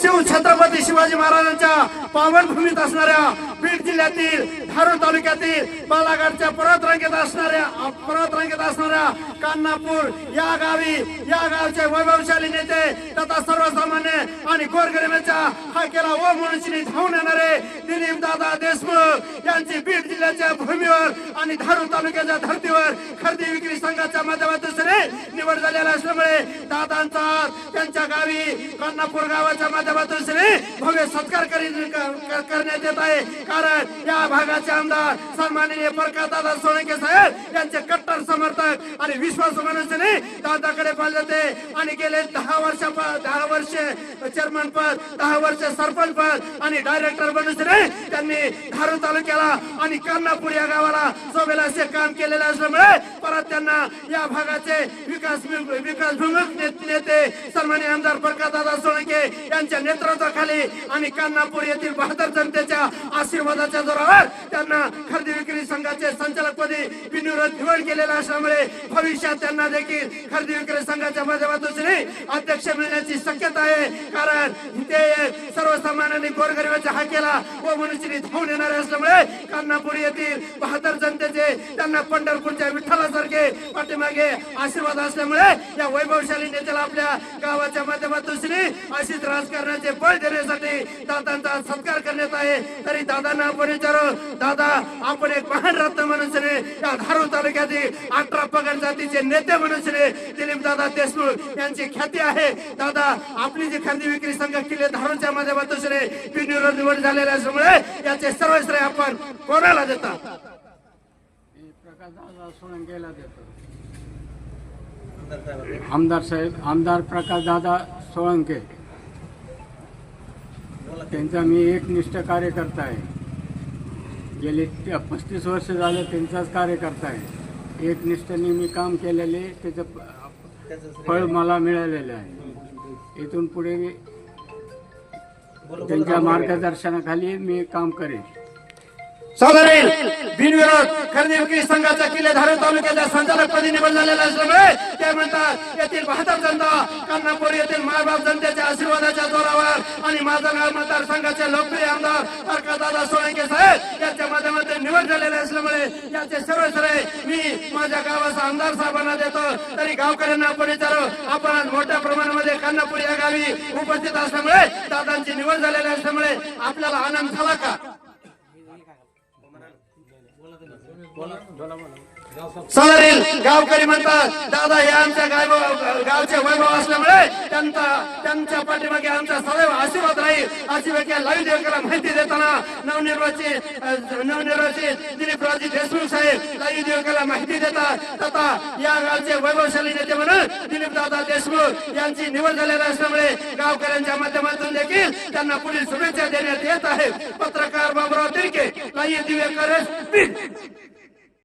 शिव छत्रपती शिवाजी महाराजांच्या पावनभूमीत असणाऱ्या बीड जिल्ह्यातील धारूर तालुक्यातील बालाघाटच्या पर्वत रांगेत असणाऱ्या पर्वत रांगेत असणाऱ्या कान्हापूर या गावी या गावचे वैभवशाली नेते तथा सर्वसामान्य आणि गोरगरिबांच्या हाकेला ओ म्हणून धावून येणारे दिलीप दादा देशमुख यांची बीड जिल्ह्याच्या भूमीवर आणि धारू तालुक्याच्या धर्तीवर खरेदी विक्री संघाच्या माध्यमातून सगळे निवड झालेला असल्यामुळे दादांचा त्यांच्या गावी कान्हापूर गावाच्या माध्यमातून श्रे भव्य सत्कार करण्यात येत आहे. कारण या भागाचे आमदार सन्माननीय परका दादा सोळंके साहेब यांचे कट्टर समर्थक आणि विश्वास मनुष्यने दादाकडे पाहिले होते आणि गेले दहा वर्ष दहा वर्ष चेअरमन पद दहा वर्ष सरपंच पद आणि डायरेक्टर मनुष्यने त्यांनी धारू तालुक्याला आणि कर्णापूर या गावाला सोबेला असे काम केलेले असल्यामुळे परत त्यांना या भागाचे विकास विकास ने- नेते सन्मान्य आमदार प्रकाश दादा सोळंके यांच्या नेतृत्वाखाली आणि कान्नापूर येथील बहादर जनतेच्या आशीर्वादाच्या जोरावर त्यांना खरेदी विक्री संघाचे संचालकपदी बिनविरोध निवड केलेला असल्यामुळे भविष्यात त्यांना देखील खरेदी विक्री संघाच्या माध्यमातून अध्यक्ष मिळण्याची शक्यता आहे. कारण ते सर्वसामान्यांनी गोरगरिबाच्या हाकेला व मनुष्यनी धावून येणारे असल्यामुळे कान्हापूर येथील बहादर जनतेचे त्यांना पंढरपूरच्या विठ्ठलासारखे पाठीमागे आशीर्वाद असल्यामुळे या वैभवशाली नेत्याला आपल्या गावाच्या माध्यमातून श्री अशीच राजकारणाचे बळ देण्यासाठी दादांचा सत्कार करण्यात आहे. तरी दादांना आपण विचारू दादा आपण एक महान रत्न म्हणून श्री या धारूर तालुक्यातील अठरा पगड जातीचे नेते म्हणून श्री दिलीप दादा देशमुख यांची ख्याती आहे. दादा आपली जी खरेदी विक्री संघ किल्ले धारूरच्या माध्यमातून श्री बिनविरोध निवड झालेल्या असल्यामुळे याचे सर्व श्रेय आपण कोणाला देता आमदार साहेब आमदार प्रकाश दादा सोळंके. त्यांचा मी एक निष्ठ कार्यकर्ता आहे. गेली पस्तीस वर्ष झालं त्यांचाच कार्यकर्ता आहे. एकनिष्ठेने मी काम केलेले त्याचं प- फळ मला मिळालेलं आहे. इथून पुढे मी त्यांच्या मार्गदर्शनाखाली मी काम करेन. साधारण बिनविरोध खरेदी विक्री संघाच्या किल्ले धारण तालुक्याच्या संचालकपदी निवड झालेला असल्यामुळे ते म्हणतात येथील बहादर जनता कान्हापूर येथील मायबाप जनतेच्या आशीर्वादाच्या जोरावर आणि माझा मतदारसंघाचे लोकप्रिय आमदार प्रकाशदादा सोळंके साहेब यांच्या माध्यमातून निवड झालेले असल्यामुळे याचे सर्व श्रेय मी माझ्या गावाचा आमदार साहेबांना देतो. तरी गावकऱ्यांना आपण विचारू आपण आज मोठ्या प्रमाणामध्ये कान्हापूर या गावी उपस्थित असल्यामुळे दादांची निवड झालेली असल्यामुळे आपल्याला आनंद झाला का? सदरील गावकरी म्हणतात दादा हे आमच्या गाव गावचे वैभव असल्यामुळे त्यांचा त्यांच्या पाठीमागे आमचा सदैव आशीर्वाद राहील. अशी व्याख्या लाईव्ह देवकरला माहिती देताना नवनिर्वाचित अ, नवनिर्वाचित दिलीपरावजी देशमुख साहेब लाईव्ह देवकरला माहिती देतात तथा या गावचे वैभवशाली नेते म्हणून दिलीप दादा देशमुख यांची निवड झालेली असल्यामुळे गावकऱ्यांच्या माध्यमातून देखील त्यांना पुढील शुभेच्छा देण्यात येत आहे पत्रकार बाबुराव तिरके लाईव्ह दिवेकर